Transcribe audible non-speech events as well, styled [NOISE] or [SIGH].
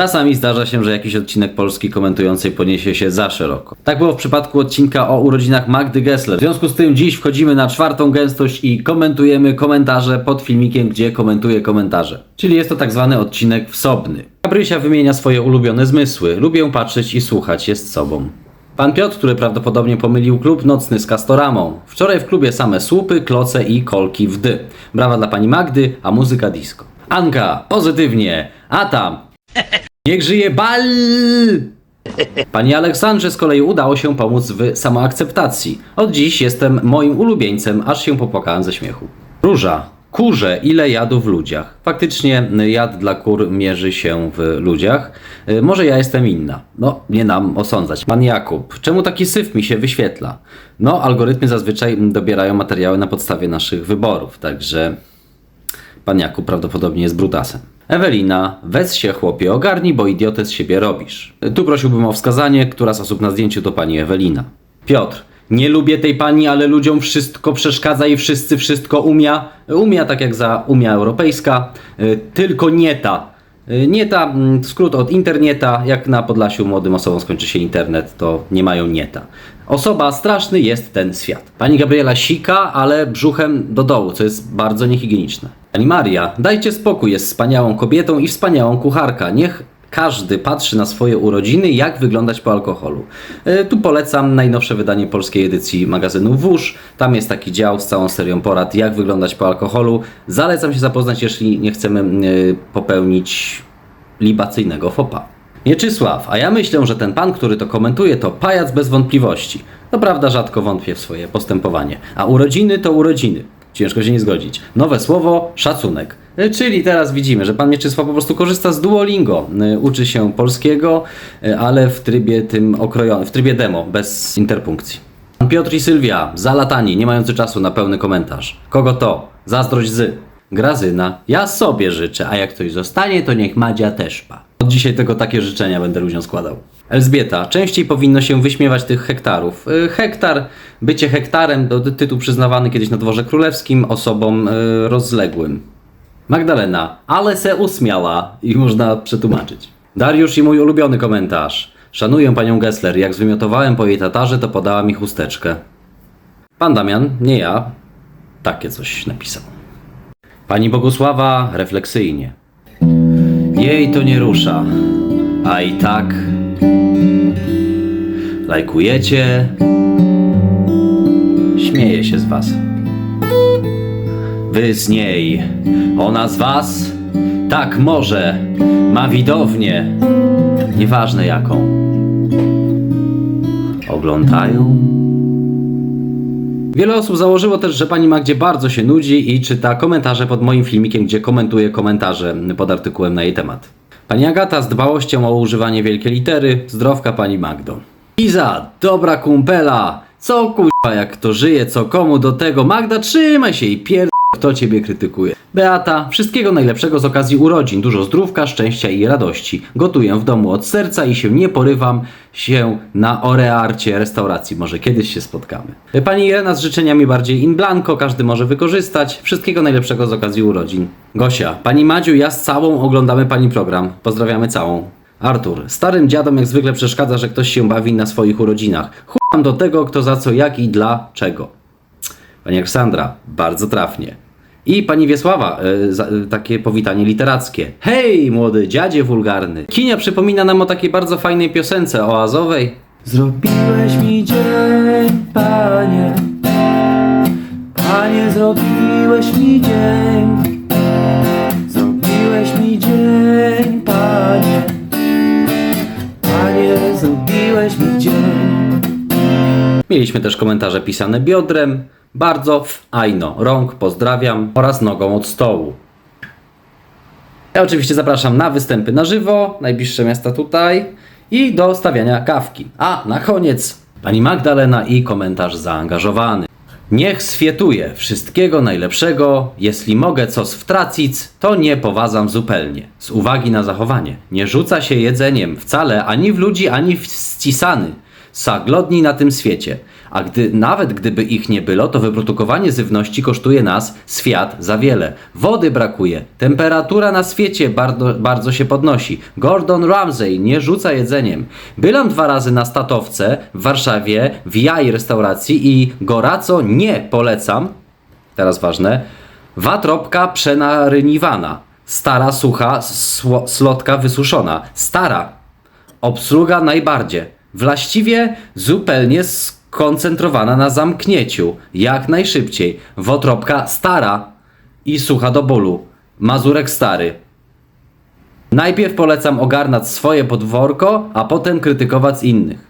Czasami zdarza się, że jakiś odcinek Polski komentującej poniesie się za szeroko. Tak było w przypadku odcinka o urodzinach Magdy Gessler. W związku z tym dziś wchodzimy na czwartą gęstość i komentujemy komentarze pod filmikiem, gdzie komentuje komentarze. Czyli jest to tak zwany odcinek wsobny. Gabrysia wymienia swoje ulubione zmysły. Lubię patrzeć i słuchać, jest sobą. Pan Piotr, który prawdopodobnie pomylił klub nocny z Castoramą. Wczoraj w klubie same słupy, kloce i kolki w dy. Brawa dla pani Magdy, a muzyka disco. Anka, pozytywnie. A tam. [LAUGHS] Niech żyje bal! Pani Aleksandrze z kolei udało się pomóc w samoakceptacji. Od dziś jestem moim ulubieńcem, aż się popłakałem ze śmiechu. Róża. Kurze, ile jadu w ludziach. Faktycznie jad dla kur mierzy się w ludziach. Y, Może ja jestem inna. No, nie nam osądzać. Pan Jakub, czemu taki syf mi się wyświetla? No, algorytmy zazwyczaj dobierają materiały na podstawie naszych wyborów, także Pan Jakub prawdopodobnie jest brutasem. Ewelina, weź się chłopie, ogarnij, bo idiotę z siebie robisz. Tu prosiłbym o wskazanie, która z osób na zdjęciu to pani Ewelina. Piotr, nie lubię tej pani, ale ludziom wszystko przeszkadza i wszyscy wszystko umia. Umia tak jak za Unia Europejska, y, tylko nie ta. Y, Nie ta, mm, skrót od interneta, jak na Podlasiu młodym osobom skończy się internet, to nie mają nieta. Osoba straszny jest ten świat. Pani Gabriela sika, ale brzuchem do dołu, co jest bardzo niehigieniczne. Pani Maria, dajcie spokój, jest wspaniałą kobietą i wspaniałą kucharka. Niech każdy patrzy na swoje urodziny, jak wyglądać po alkoholu. E, Tu polecam najnowsze wydanie polskiej edycji magazynu Wóż. Tam jest taki dział z całą serią porad, jak wyglądać po alkoholu. Zalecam się zapoznać, jeśli nie chcemy e, popełnić libacyjnego fopa. Mieczysław, a ja myślę, że ten pan, który to komentuje, to pajac bez wątpliwości. To prawda, rzadko wątpię w swoje postępowanie. A urodziny to urodziny. Ciężko się nie zgodzić. Nowe słowo szacunek. Y, Czyli teraz widzimy, że pan Mieczysław po prostu korzysta z Duolingo. Y, Uczy się polskiego, y, ale w trybie tym okrojonym, w trybie demo, bez interpunkcji. Pan Piotr i Sylwia, zalatani, nie mający czasu na pełny komentarz. Kogo to? Zazdrość z. Grazyna, ja sobie życzę, a jak ktoś zostanie, to niech Madzia też pa. Od dzisiaj tylko takie życzenia będę ludziom składał. Elżbieta, częściej powinno się wyśmiewać tych hektarów. Y, Hektar, bycie hektarem to tytuł przyznawany kiedyś na dworze królewskim osobom y, rozległym. Magdalena, ale se usmiała i można przetłumaczyć. Dariusz i mój ulubiony komentarz. Szanuję panią Gessler, jak zwymiotowałem po jej tatarze, to podała mi chusteczkę. Pan Damian, nie ja, takie coś napisał. Pani Bogusława refleksyjnie. Jej to nie rusza, a i tak lajkujecie, śmieje się z was. Wy z niej, ona z was, tak może, ma widownię, nieważne jaką. Oglądają. Wiele osób założyło też, że pani Magdzie bardzo się nudzi i czyta komentarze pod moim filmikiem, gdzie komentuje komentarze pod artykułem na jej temat. Pani Agata z dbałością o używanie wielkiej litery, zdrowka pani Magdo. Iza, dobra kumpela, co kurwa jak kto żyje, co komu do tego, Magda trzymaj się i pierd... kto ciebie krytykuje. Beata, wszystkiego najlepszego z okazji urodzin, dużo zdrówka, szczęścia i radości. Gotuję w domu od serca i się nie porywam się na orearcie restauracji. Może kiedyś się spotkamy. Pani Irena z życzeniami bardziej in blanco, każdy może wykorzystać. Wszystkiego najlepszego z okazji urodzin. Gosia, pani Madziu, ja z całą oglądamy pani program. Pozdrawiamy całą. Artur, starym dziadom jak zwykle przeszkadza, że ktoś się bawi na swoich urodzinach. Chłam do tego, kto za co, jak i dla czego. Pani Aleksandra, bardzo trafnie. I pani Wiesława, e, za, e, takie powitanie literackie. Hej, młody dziadzie wulgarny. Kinia przypomina nam o takiej bardzo fajnej piosence oazowej. Zrobiłeś mi dzień, panie. Panie, zrobiłeś mi dzień. Zrobiłeś mi dzień, panie. Panie, zrobiłeś mi dzień. Mieliśmy też komentarze pisane biodrem. Bardzo fajno. Rąk pozdrawiam oraz nogą od stołu. Ja oczywiście zapraszam na występy na żywo, najbliższe miasta tutaj i do stawiania kawki. A na koniec pani Magdalena i komentarz zaangażowany. Niech swietuje wszystkiego najlepszego, jeśli mogę coś wtracić, to nie powadzam zupełnie. Z uwagi na zachowanie. Nie rzuca się jedzeniem wcale ani w ludzi, ani w scisany. Sa glodni na tym świecie. A gdy nawet gdyby ich nie było, to wyprodukowanie żywności kosztuje nas świat za wiele. Wody brakuje, temperatura na świecie bardzo, bardzo się podnosi. Gordon Ramsay nie rzuca jedzeniem. Byłem dwa razy na statowce w Warszawie, w jaj restauracji i goraco nie polecam. Teraz ważne. Watropka przenaryniwana. Stara, sucha, sło- slotka wysuszona. Stara. Obsługa najbardziej. Właściwie zupełnie skoncentrowana na zamknięciu. Jak najszybciej. Wotropka stara i sucha do bólu. Mazurek stary. Najpierw polecam ogarnąć swoje podwórko, a potem krytykować innych.